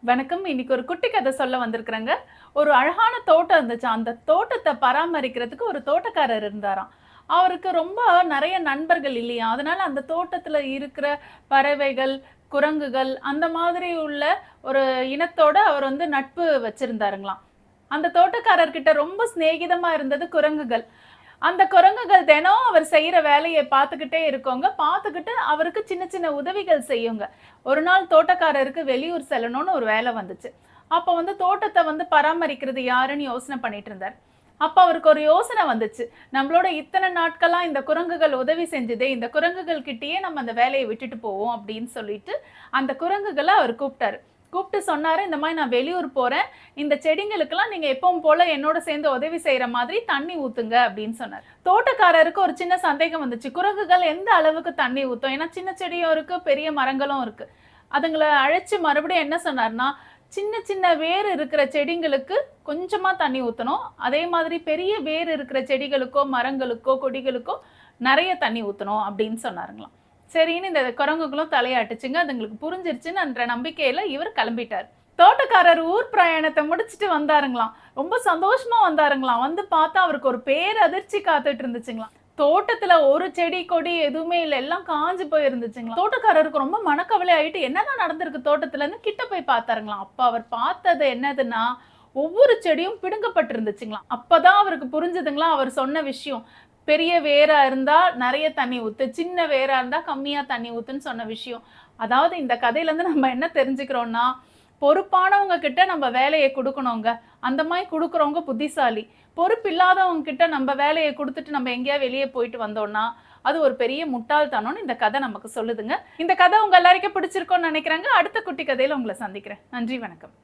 வணக்கம். இன்னைக்கு ஒரு குட்டி கதை சொல்ல வந்திருக்கிறேங்க. ஒரு அழகான தோட்டம் இருந்துச்சு. அந்த தோட்டத்தை பராமரிக்கிறதுக்கு ஒரு தோட்டக்காரர் இருந்தாராம். அவருக்கு ரொம்ப நிறைய நண்பர்கள் இல்லையா? அதனால அந்த தோட்டத்தில் இருக்கிற பறவைகள் குரங்குகள் அந்த மாதிரி உள்ள ஒரு இனத்தோட அவர் வந்து நட்பு வச்சிருந்தாருங்களாம். அந்த தோட்டக்காரர்கிட்ட ரொம்ப சிநேகிதமாக இருந்தது குரங்குகள். அந்த குரங்குகள் தினம் அவர் செய்யற வேலையை பார்த்துக்கிட்டே இருக்கோங்க. பார்த்துக்கிட்டு அவருக்கு சின்ன சின்ன உதவிகள் செய்யுங்க. ஒரு நாள் தோட்டக்காரருக்கு வெளியூர் செல்லணும்னு ஒரு வேலை வந்துச்சு. அப்போ வந்து தோட்டத்தை வந்து பராமரிக்கிறது யாருன்னு யோசனை பண்ணிட்டு இருந்தார். அப்போ அவருக்கு ஒரு யோசனை வந்துச்சு. நம்மளோட இத்தனை நாட்களாக இந்த குரங்குகள் உதவி செஞ்சதே இந்த குரங்குகள் கிட்டேயே நம்ம அந்த வேலையை விட்டுட்டு போவோம் அப்படின்னு சொல்லிட்டு அந்த குரங்குகளை அவர் கூப்பிட்டாரு. கூப்பிட்டு சொன்னார் இந்த மாதிரி நான் வெளியூர் போகிறேன் இந்த செடிங்களுக்கெல்லாம் நீங்கள் எப்பவும் போல் என்னோட சேர்ந்து உதவி செய்கிற மாதிரி தண்ணி ஊற்றுங்க அப்படின்னு சொன்னார். தோட்டக்காரருக்கு ஒரு சின்ன சந்தேகம் வந்துச்சு. குரங்குகள் எந்த அளவுக்கு தண்ணி ஊற்றும் ஏன்னா சின்ன செடியும் இருக்குது பெரிய மரங்களும் இருக்குது அதுங்களை அழைச்சி மறுபடியும் என்ன சொன்னார்னா சின்ன சின்ன வேர் இருக்கிற செடிங்களுக்கு கொஞ்சமாக தண்ணி ஊற்றணும் அதே மாதிரி பெரிய வேர் இருக்கிற செடிகளுக்கோ மரங்களுக்கோ கொடிகளுக்கோ நிறைய தண்ணி ஊற்றணும் அப்படின்னு சொன்னாருங்களாம். சரின்னு இந்த குரங்குகளும் தலையாட்டுச்சுங்க. அதுங்களுக்கு புரிஞ்சிருச்சுன்ற நம்பிக்கையில இவர் கிளம்பிட்டார். தோட்டக்காரர் ஊர் பிரயாணத்தை முடிச்சுட்டு வந்தாருங்களாம். ரொம்ப சந்தோஷமா வந்தாருங்களாம். வந்து பார்த்தா அவருக்கு ஒரு பேரதிர்ச்சி காத்துட்டு இருந்துச்சுங்களாம். தோட்டத்துல ஒரு செடி கொடி எதுவுமே இல்லை. எல்லாம் காஞ்சு போயிருந்துச்சுங்களா தோட்டக்காரருக்கு ரொம்ப மனக்கவலை ஆயிட்டு என்னதான் நடந்திருக்கு தோட்டத்துலன்னு கிட்ட போய் பார்த்தாருங்களாம். அப்ப அவர் பார்த்தது என்னதுன்னா ஒவ்வொரு செடியும் பிடுங்கப்பட்டிருந்துச்சுங்களாம். அப்பதான் அவருக்கு புரிஞ்சுதுங்களா அவர் சொன்ன விஷயம். பெரிய வேரா இருந்தா நிறைய தண்ணி ஊத்து சின்ன வேரா இருந்தா கம்மியா தண்ணி ஊத்துன்னு சொன்ன விஷயம். அதாவது இந்த கதையில இருந்து நம்ம என்ன தெரிஞ்சுக்கிறோம்னா பொறுப்பானவங்க கிட்ட நம்ம வேலையை கொடுக்கணுங்க. அந்த மாதிரி கொடுக்குறவங்க புத்திசாலி. பொறுப்பு இல்லாதவங்க கிட்ட நம்ம வேலையை கொடுத்துட்டு நம்ம எங்கேயா வெளியே போயிட்டு வந்தோம்னா அது ஒரு பெரிய முட்டாள்தனம்னு இந்த கதை நமக்கு சொல்லுதுங்க. இந்த கதை உங்க எல்லாருக்கும் பிடிச்சிருக்கோன்னு நினைக்கிறாங்க. அடுத்த குட்டி கதையில உங்களை சந்திக்கிறேன். நன்றி வணக்கம்.